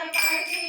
I'm sorry.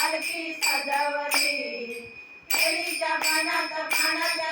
पालखी सजावली. केळीच्या पानात पानाच्या